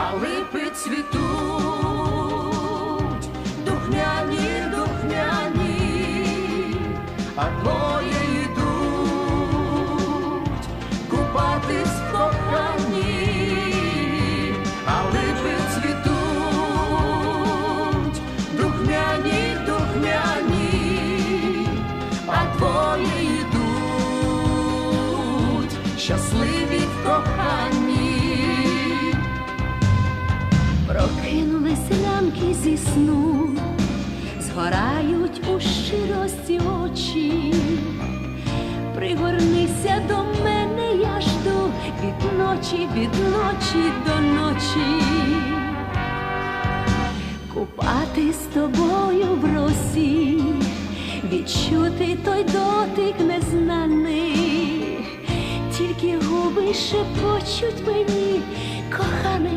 а липи цвітуть, духмяні, духмяні, а двоє йдуть купатись в коханні, цвітуть, духмяні, духмяні, а двоє йдуть щасливі в коханні. Прокинулись лямки зі сну, згорають у щирості очі. Пригорнися до мене, я жду від ночі, від ночі до ночі. Купати з тобою в росі, відчути той дотик незнаний, тільки губи шепочуть мені, коханий.